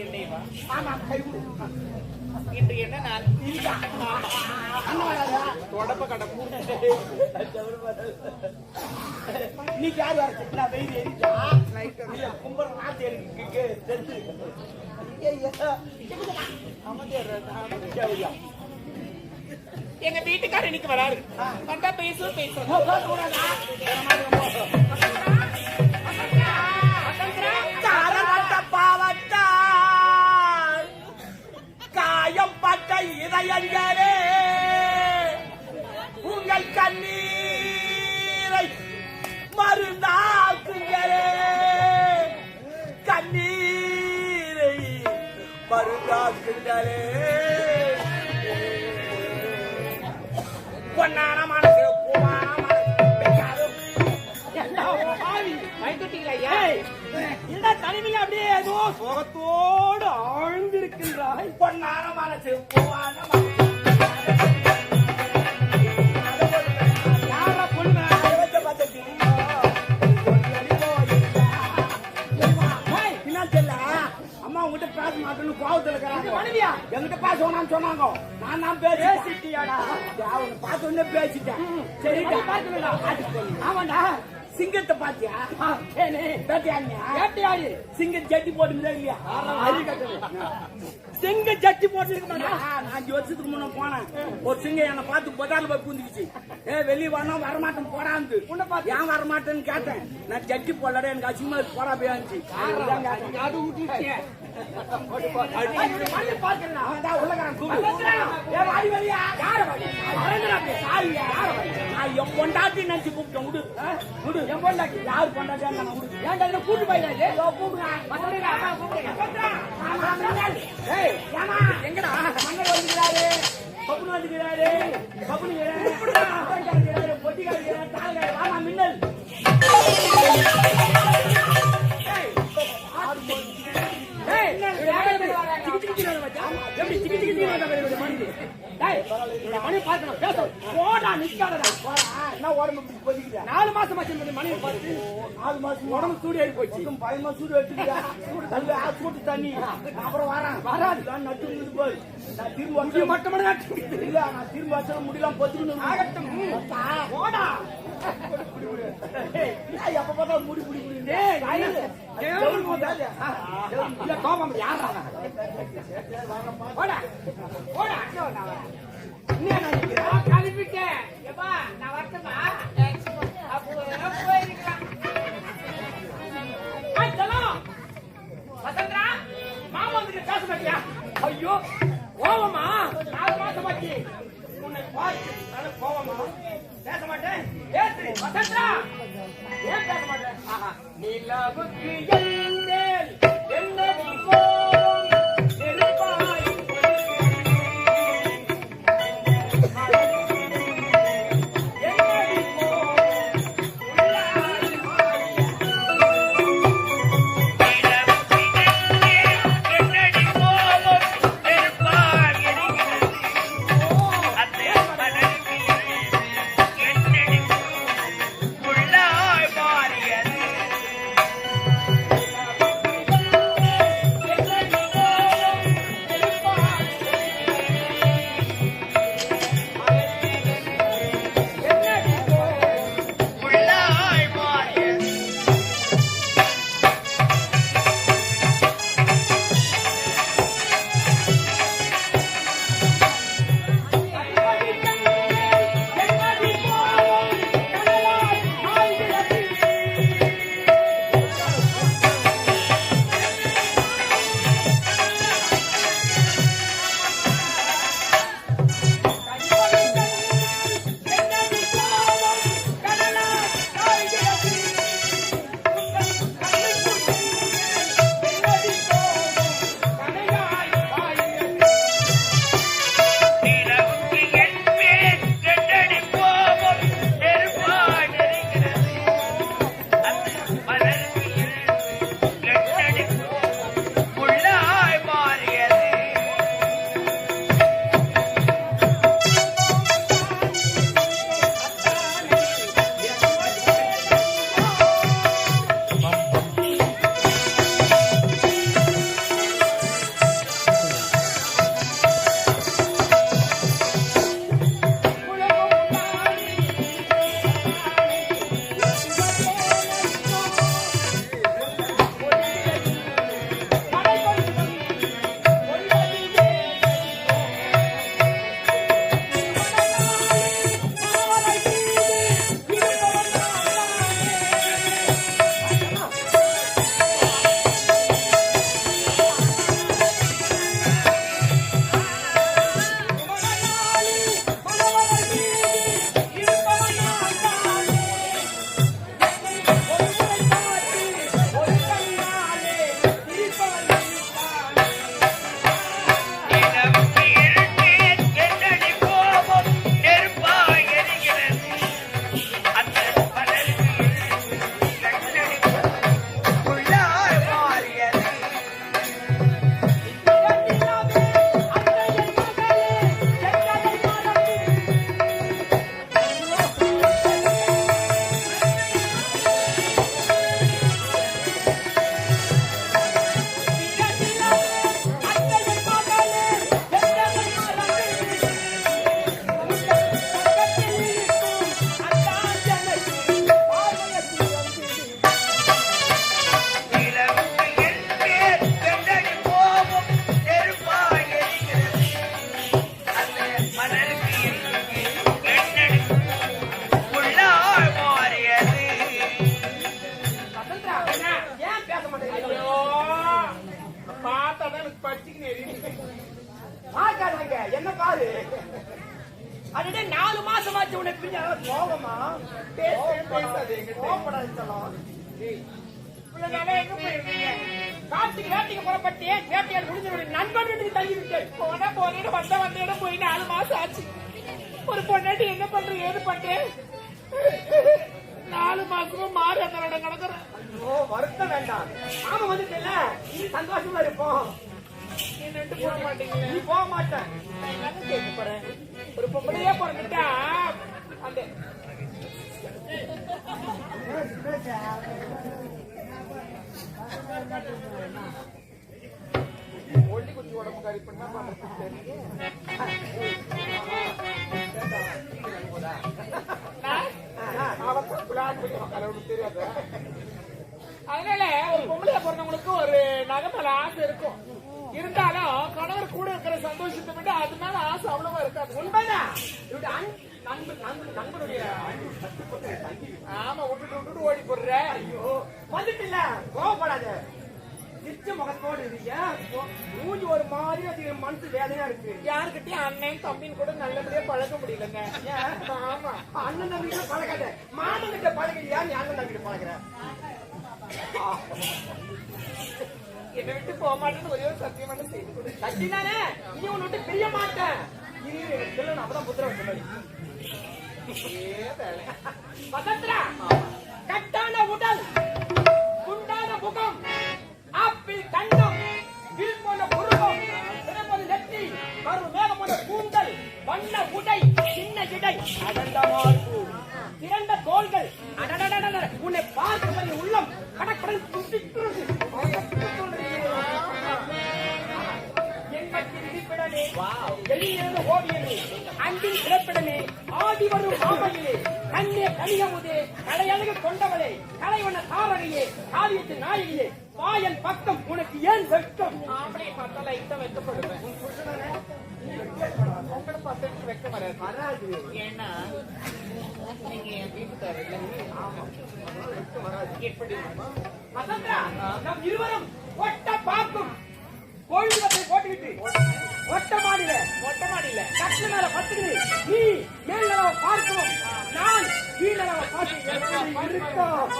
கைவிடு இன்று என்ன வராதா? தொடப்ப கடப்பு நீ யார் வர சொன்னா வெயில் இல்ல கும்பர நாத்து எனக்கு தெரிஞ்சு. எங்க வீட்டுக்காரர் இன்னைக்கு வராரு. வந்தா பேசுவோம் பேசுவோம். இதயங்களே உங்கள் கண்ணீரை மருந்தாக்குங்களே கண்ணீரை மருந்தாக்குங்களே பொன்னான மனசு பூவான மனசு இந்த தனிமையில அப்படியே ஏதோ சுகத்தோடு பொன்னான மனசு பூவான அம்மா உங்ககிட்ட பேச மாட்டேன்னு கோவத்துல இருக்கிறாங்க. மனைவியா? என்கிட்ட பேச வேணாம்னு சொன்னாங்க. நான் நான் பேசிட்டியாடா? அவனை பார்த்த பேசிட்டேன். சரி பார்க்கணும்டா ஆமாண்டா. சிங்கத்தை பாத்தியா? கேட்டியாடி சிங்கம் ஜட்டி போட்டுருந்தா இல்லையா செங்க ஜட்டி போட்டு நான் அஞ்சு வருஷத்துக்கு முன்ன போனேன். ஒரு சிங்கம் என்னை பார்த்து பஜார்ல போய் பூந்துக்குச்சு. ஏ வெளியே வரணும் வரமாட்டேன் போடாந்து? ஏன் வரமாட்டேன்னு கேட்டேன். நான் ஜட்டி போடல எனக்கு அசிங்கமா போடா போய் இருந்துச்சு நினைச்சு கூப்பிட்டோம் விடு விடு என் பொண்டாட்டி யார் பொண்டாட்டியா நான் விடு ஏன்டா கூட்டு போயிடாது எங்கடா? மன்னர் வந்துக்கிறாரு. பப்புனு வந்துக்கிறாரு. பப்புனு இந்த மணி பார்க்கணும், பேசணும். போடா, நிக்காதடா. உடம்பு கொதிக்குதா? நாலு மாசம் ஆச்சு இந்த மணி பார்த்து. நாலு மாசம் உடம்பு சூடு ஏறி போச்சு மாசம் சூடு தள்ளு. ஆ சூட்டு தண்ணி. அப்புறம் வரேன். வராது. நான் நட்டு விழுந்து போய் நான் திரும்ப இது வந்து மட்டும் நட்டு இல்ல நான் திரும்ப வச்சா முடியலாம் பொத்துக்கணும் ஆகட்டும். போடா. எப்ப பார்த்தா முடி முடி முடி கோபம் யாரா அவன்? போடா. போடா. அங்க வந்தா அவன். ஐயோ கோவமா நாலு மாசம் ஆச்சு உன்னை பார்த்து கோவமா பேச மாட்டேன் பேசு ஏன் பேச மாட்டேன் நிலவுக்கு மாட்டாங்க என்ன பாரு? அதுடே நாலு மாசம் ஆச்சு உனக்கு பின்ன கோபமா காட்டுக்கு வேட்டைக்கு புறப்பட்டு வேட்டையால் முடிஞ்சவருடைய நண்பன் வீட்டுக்கு தங்கி விட்டு போன போனேன்னு வந்த வந்தேன்னு போய் நாலு மாசம் ஆச்சு. ஒரு பொண்ணாட்டி என்ன பண்ற ஏது நாலு மாசமா மாறி அந்த நடக்கிறேன். வருத்தம் வேண்டாம். நாம வந்துட்டு சந்தோஷமா இருப்போம். போக மாட்டீங்களே போக மாட்டேன் நான் என்னன்னு கேட்க போறேன் ஒரு பொம்பளையே பிறந்துட்டா அந்த ஒல்லி குச்சி உடம்பு கறி பண்ணா அதனால ஒரு பொம்பளையா பிறந்தவங்களுக்கு ஒரு நகை மேல ஆசை இருக்கும். இருந்தாலும் கணவர் கூட இருக்கிற சந்தோஷத்தை விட அது மேல ஆசை அவ்வளவா இருக்காது. உண்மைதான் நண்பனுடைய. ஆமா விட்டுட்டு விட்டுட்டு ஓடி போடுற. ஐயோ. வந்துட்டுல கோவப்படாத. சிரிச்ச முகத்தோடு இருக்கீங்க மூஞ்சி ஒரு மாதிரி அது மனசு வேதனையா இருக்கு. யாருக்கிட்டயும் அண்ணன் தம்பின்னு கூட நல்லபடியா பழக முடியலங்க? ஆமா. அண்ணன் தம்பிகிட்ட பழகாத. மாமன் கிட்ட பழகிறியா? நீ அண்ணன் பழகுற? என்னை விட்டு போக மாட்டேன்னு ஒரே ஒரு சத்தியம் மட்டும் செய்து கொடு. கட்டினானே நீ உன்னை விட்டு பிரிய மாட்டேன். இரு, இரு, சொல்லணும் அப்பதான் புத்திரம் சொல்லணும் பதத்ரா கட்டான உடல் குண்டான முகம் ஆப்பிள் கண்ணம் வில் போன புருவம் சிறப்பது நெற்றி கரு மேகம் போல கூந்தல் வண்ண உடை சின்ன இடை அடந்த மார்பு திரண்ட தோள்கள். அடடடடட உன்னை பார்க்கும் உள்ளம் கடற்கடல் அன்பின் பிறப்பிடமே ஆடி வரும் மாமையிலே கண்ணே கனியமுதே கலையழகு கொண்டவளே கலைவன தாரகையே காவியத்தின் நாயகியே வாயன் பக்கம் உனக்கு ஏன் வெட்கம்? ஆம்பளை பார்த்தா லைட்டா வைக்கப்படுவேன் உங்களை பார்த்தா எனக்கு வெக்க வராது. ஏன்னா நீங்க என் வீட்டுக்காரர் எப்படி? வசந்தா நம் இருவரும் ஒட்ட பார்க்கும். கோழிவத்தை போட்டுக்கிட்டு. ஒட்ட மாடியில மொட்டை மாடியில கட்டு மேல பத்துக்குது நீ மேல் நிலவை பார்க்கணும். நான் கீழ் நிலவை பார்த்து இருக்கோம்